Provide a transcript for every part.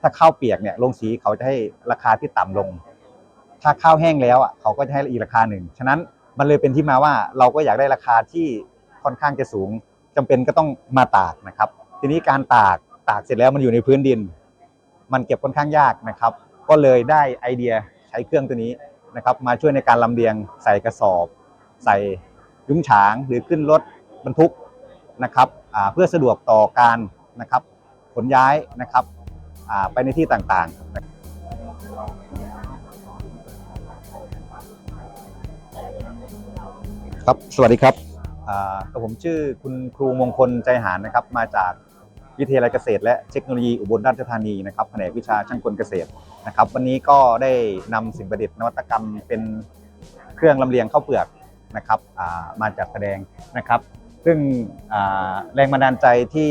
ถ้าข้าวเปียกเนี่ยโรงสีเขาจะให้ราคาที่ต่ำลง ถ้าข้าวแห้งแล้วอะเขาก็จะให้อีกราคาหนึ่งฉะนั้นมันเลยเป็นที่มาว่าเราก็อยากได้ราคาที่ค่อนข้างจะสูงจำเป็นก็ต้องมาตากนะครับ ทีนี้การตากตากเสร็จแล้วมันอยู่ในพื้นดิน มันเก็บค่อนข้างยากนะครับ ก็เลยได้ไอเดียใช้เครื่องตัวนี้นะครับ มาช่วยในการลำเลียงใส่กระสอบ ใส่ยุ้งฉางหรือขึ้นรถบรรทุกนะครับเพื่อสะดวกต่อการนะครับขนย้ายนะครับ ไปในที่ต่างๆครับสวัสดีครับกับผมชื่อคุณครูมงคลใจหารนะครับ มาจากวิทยาลัยเกษตร และเทคโนโลยีอุบลราชธานีนะครับแผนกวิชาช่างกลเกษตรนะครับ วันนี้ก็ได้นำสิ่งประดิษฐ์นวัตกรรมเป็นเครื่องลำเลียงข้าวเปลือกนะครับมาจัดแสดงนะครับ ซึ่งแรงบันดาลใจที่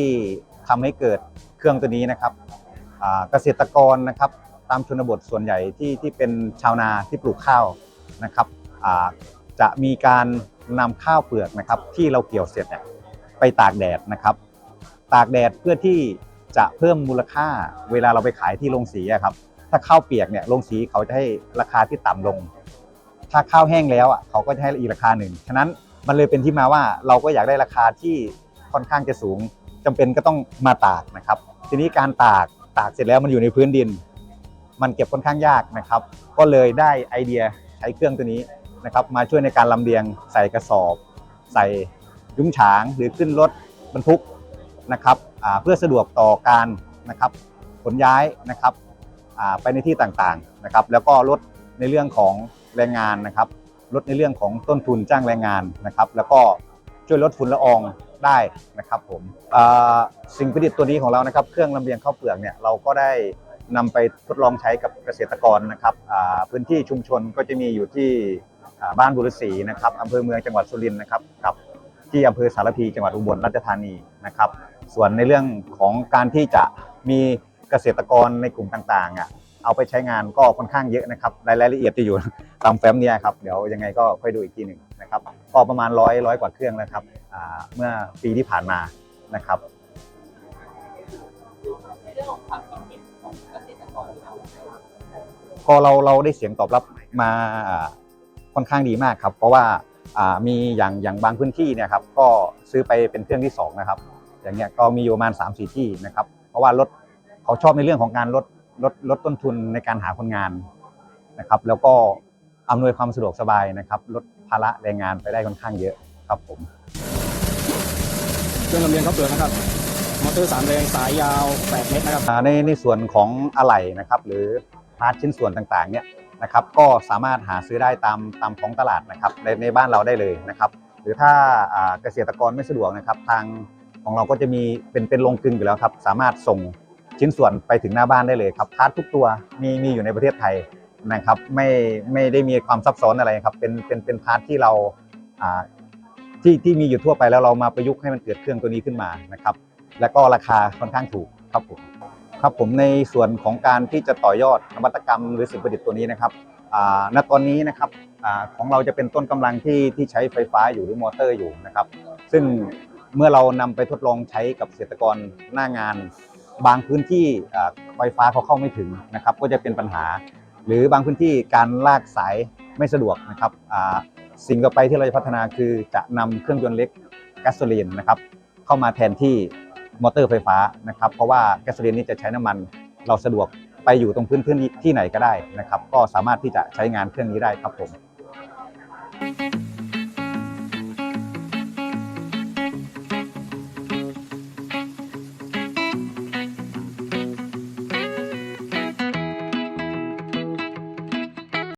ทำให้เกิดเครื่องตัวนี้นะครับ เกษตรกรนะครับตามชนบทส่วนใหญ่ที่ที่เป็นชาวนาที่ปลูกข้าวนะครับจะมีการนำข้าวเปลือกนะครับที่เราเกี่ยวเสร็จเนี่ยไปตากแดดนะครับ ตากแดดเพื่อที่จะเพิ่มมูลค่าเวลาเราไปขายที่โรงสีครับถ้าข้าวเปียกเนี่ยโรงสีเขาจะให้ราคาที่ต่ำลง ถ้าข้าวแห้งแล้วอะเขาก็จะให้อีกราคาหนึ่งฉะนั้นมันเลยเป็นที่มาว่าเราก็อยากได้ราคาที่ค่อนข้างจะสูงจำเป็นก็ต้องมาตากนะครับ ทีนี้การตาก ตากเสร็จแล้วมันอยู่ในพื้นดิน มันเก็บค่อนข้างยากนะครับ ก็เลยได้ไอเดียใช้เครื่องตัวนี้นะครับ มาช่วยในการลำเลียงใส่กระสอบ ใส่ยุ้งฉางหรือขึ้นรถบรรทุกนะครับเพื่อสะดวกต่อการนะครับขนย้ายนะครับไปในที่ต่างๆนะครับ แล้วก็ลดในเรื่องของแรงงานนะครับ ลดในเรื่องของต้นทุนจ้างแรงงานนะครับ แล้วก็ช่วยลดฝุ่นละออง ได้นะครับผมสิ่งประดิษฐ์ตัวนี้ของเรานะครับ เครื่องลำเลียงข้าวเปลือกเนี่ยเราก็ได้นำไปทดลองใช้กับเกษตรกรนะครับพื้นที่ชุมชนก็จะมีอยู่ที่บ้านบุรศรีนะครับอำเภอเมืองจังหวัดสุรินทร์นะครับกับที่อำเภอสารพีจังหวัดอุบลราชธานีนะครับ ส่วนในเรื่องของการที่จะมีเกษตรกรในกลุ่มต่างๆอะ เอาไปใช้งานก็ค่อนข้างเยอะนะครับรายละเอียดจะอยู่ตามแฟ้มเนี่ยครับเดี๋ยวยังไงก็ค่อยดูอีกทีหนึ่งนะครับก็ประมาณร้อยร้อยกว่าเครื่องแล้วครับเมื่อปีที่ผ่านมานะครับก็เราเราได้เสียงตอบรับมาค่อนข้างดีมากครับ เพราะว่ามีอย่างอย่างบางพื้นที่เนี่ยครับก็ซื้อไปเป็นเครื่องที่สองนะครับอย่างเงี้ยก็มีอยู่ประมาณ3 4ที่นะครับ เพราะว่าลดเขาชอบในเรื่องของการลด ลดลดต้นทุนในการหาคนงานนะครับ แล้วก็อำนวยความสะดวกสบายนะครับ ลดภาระแรงงานไปได้ค่อนข้างเยอะครับผมเครื่องลำเลียงข้าวเปลือกนะครับมอเตอร์สามแรงสายยาว 8 เมตรนะครับอ่าในในส่วนของอะไหล่นะครับ หรือพาร์ทชิ้นส่วนต่างๆเนี่ยนะครับ ก็สามารถหาซื้อได้ตามตามท้องตลาดนะครับในในบ้านเราได้เลยนะครับ หรือถ้าอ่าเกษตรกรไม่สะดวกนะครับ ทางของเราก็จะมีเป็นเป็นโรงกลึงอยู่แล้วครับ สามารถส่ง ชิ้นส่วนไปถึงหน้าบ้านได้เลยครับพาร์ททุกตัวมีมีอยู่ในประเทศไทยนะครับ ไม่ไม่ได้มีความซับซ้อนอะไรครับ เป็นเป็นเป็นพาร์ทที่เราอ่าที่ที่มีอยู่ทั่วไปแล้วเรามาประยุกต์ให้มันเกิดเครื่องตัวนี้ขึ้นมานะครับ แล้วก็ราคาค่อนข้างถูกครับผมครับผมในส่วนของการที่จะต่อยอดนวัตกรรมหรือสิ่งประดิษฐ์ตัวนี้นะครับณตอนนี้นะครับอของเราจะเป็นต้นกำลังที่ที่ใช้ไฟฟ้าอยู่หรือมอเตอร์อยู่นะครับ ซึ่งเมื่อเรานำไปทดลองใช้กับเกษตรกรหน้างาน บางพื้นที่ไฟฟ้าเขาเข้าไม่ถึงนะครับ ก็จะเป็นปัญหา หรือบางพื้นที่การลากสายไม่สะดวกนะครับสิ่งต่อไปที่เราจะพัฒนาคือจะนำเครื่องยนต์เล็กแก๊สโซลีนนะครับเข้ามาแทนที่มอเตอร์ไฟฟ้านะครับ เพราะว่าแก๊สโซลีนนี่จะใช้น้ำมันเราสะดวกไปอยู่ตรงพื้นพื้นที่ไหนก็ได้นะครับ ก็สามารถที่จะใช้งานเครื่องนี้ได้ครับผม